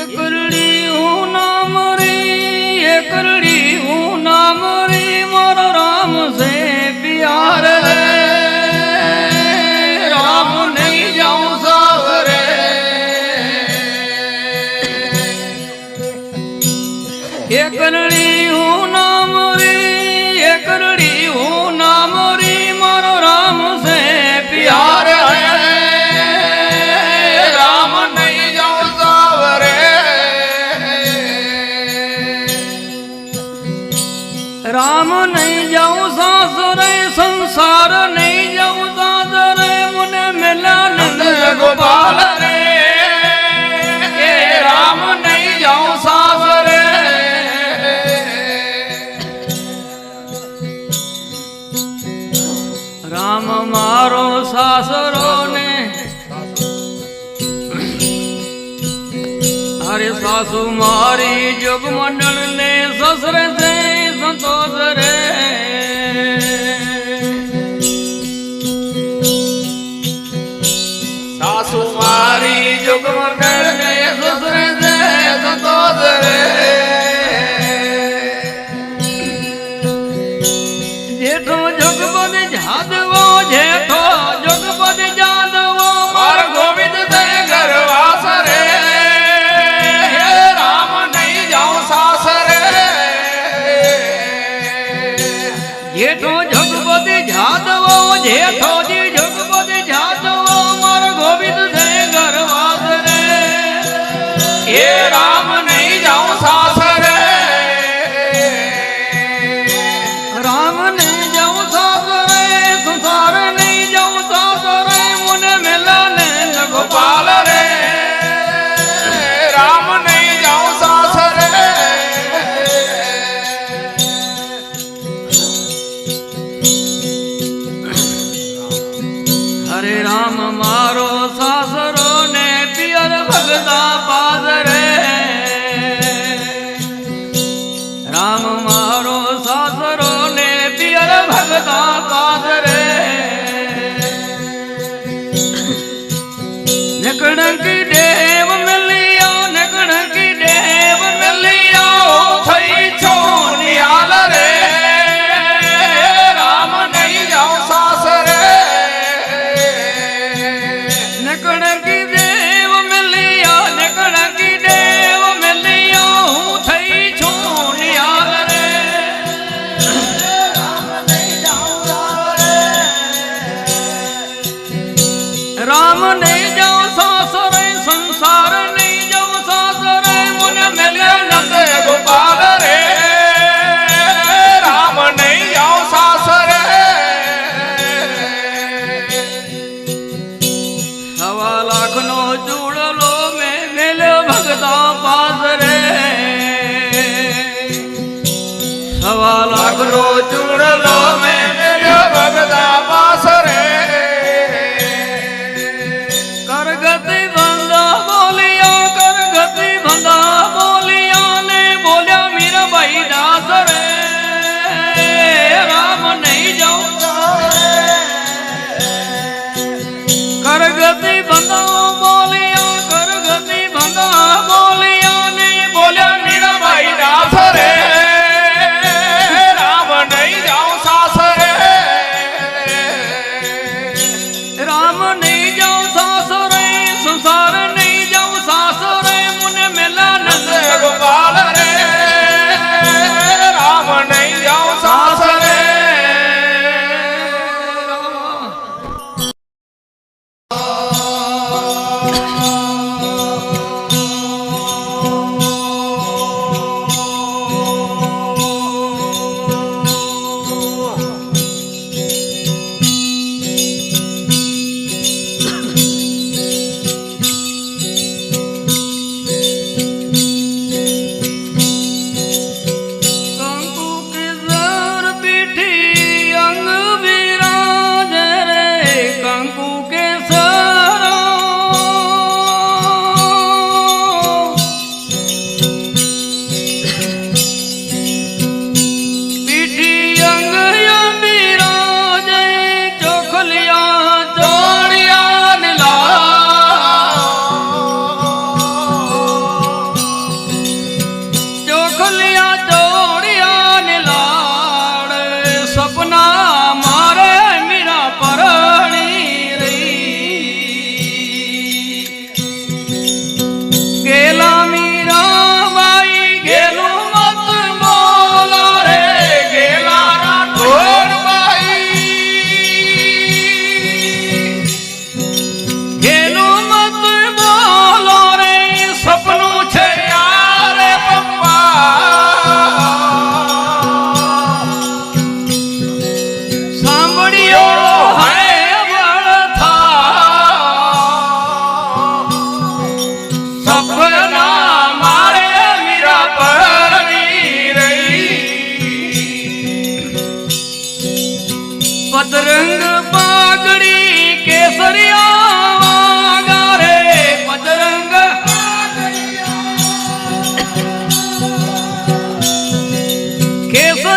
એકરડી હું નામ રે એકરડી હું નામ રે મારો રામ છે. ગામ નહીં જાઉં સાસરે સંસાર નહીં જાઉં સાસરે મને મેલા નંદ ગોપાલ રે. એ રામ નહીં જાઉં સાસરે રામ મારો સાસરો ને. અરે સાસુ મારી જોગ મંડળ ને સસરે સાસુ મારી જોગવર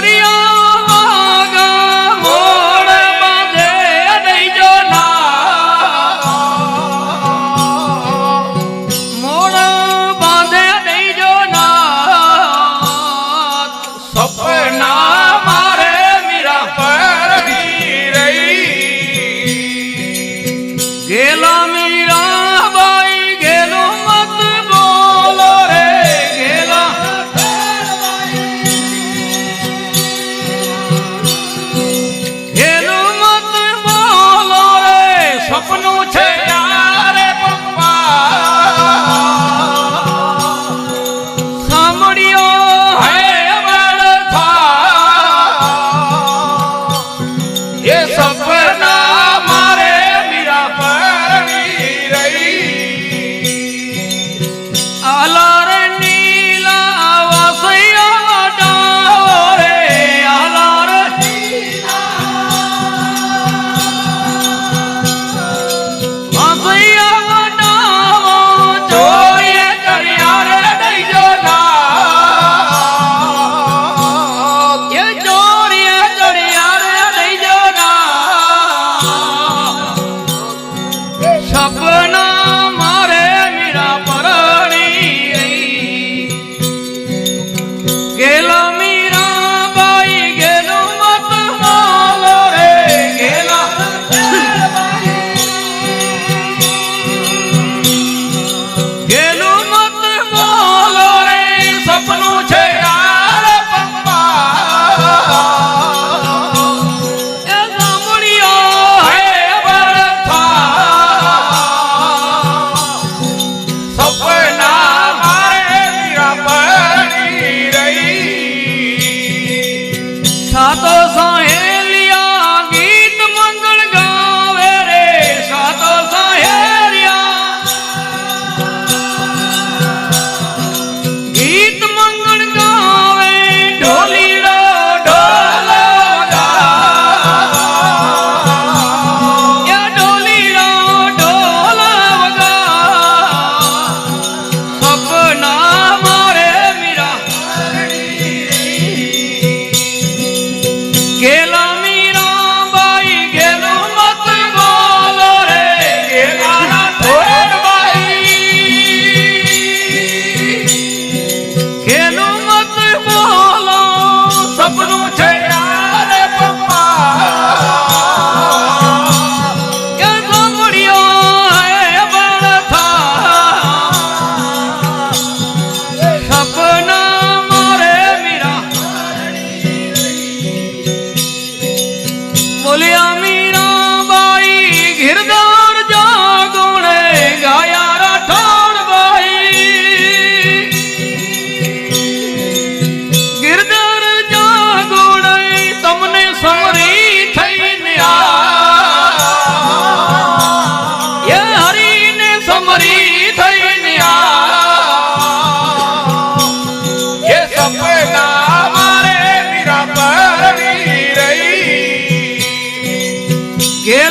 করিয়া বলে আমি Porque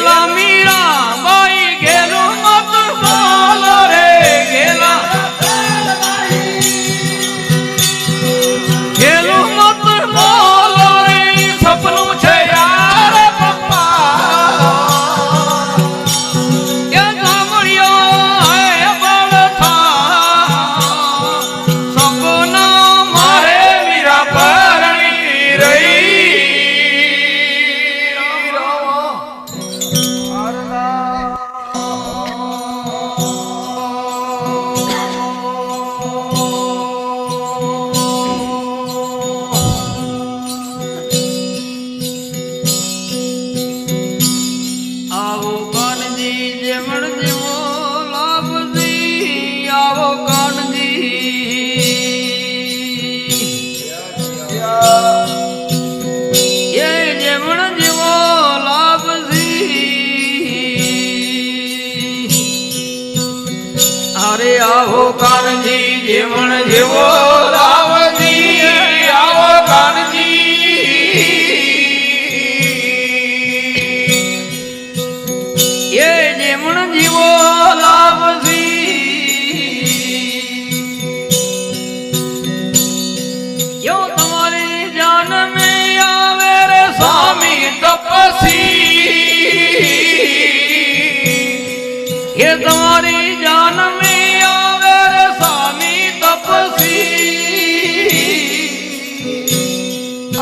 કે તમારી જાનમી આવે રે સાની તપસી.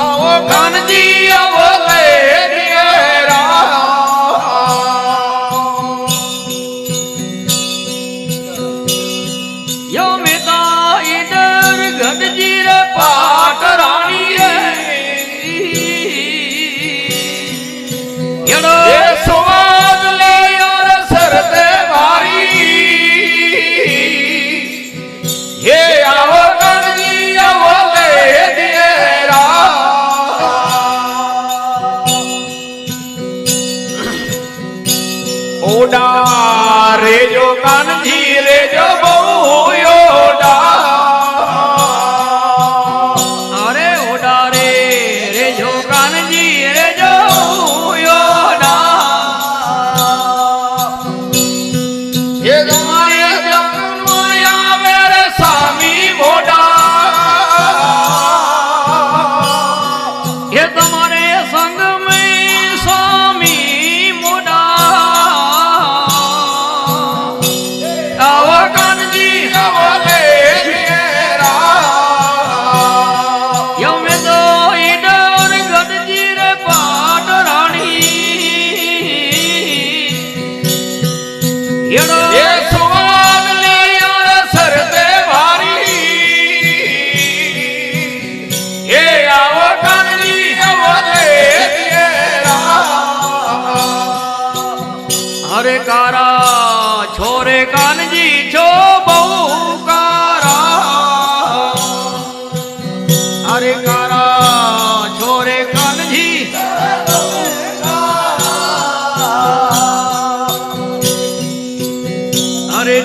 આવો કાનજી Yeah,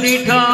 নিঠা